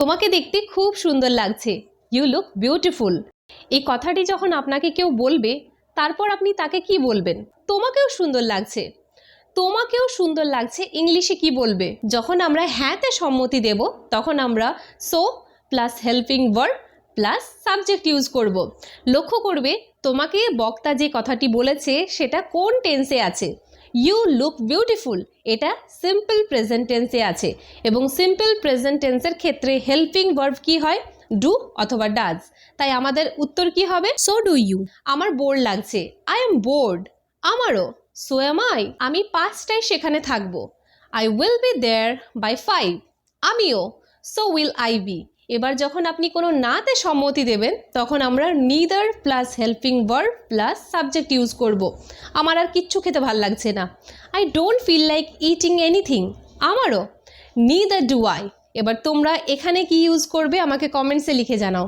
তোমাকে দেখতে খুব সুন্দর লাগছে। ইউ লুক বিউটিফুল এই কথাটি যখন আপনাকে কেউ বলবে, তারপর আপনি তাকে কি বলবেন? তোমাকেও সুন্দর লাগছে। তোমাকেও সুন্দর লাগছে ইংলিশে কি বলবে? যখন আমরা হ্যাঁতে সম্মতি দেব, তখন আমরা so plus helping verb plus subject use করব। লক্ষ্য করবে, তোমাকে বক্তা যে কথাটি বলেছে, সেটা কোন টেন্সে আছে? You look beautiful. এটা সিম্পল প্রেজেন্ট টেন্সে আছে। এবং সিম্পল প্রেজেন্ট টেন্সের ক্ষেত্রে হেল্পিং ভার্ব কি হয়? ডু অথবা ডাজ। তাই আমাদের উত্তর কি হবে? So do you. আমার বোর লাগছে। I am bored. আমারও। So am I. আমি পাঁচটায় সেখানে থাকব। I will be there by five. আমিও। So will I be. এবার যখন আপনি কোনো নাতে সম্মতি দেবেন, তখন আমরা neither plus helping word plus subject use করব। আমার আর কিচ্ছু খেতে ভালো লাগছে না। I don't feel like eating anything আমারও। নিদার ডু আই এবার তোমরা এখানে কি ইউজ করবে, আমাকে কমেন্টসে লিখে জানাও।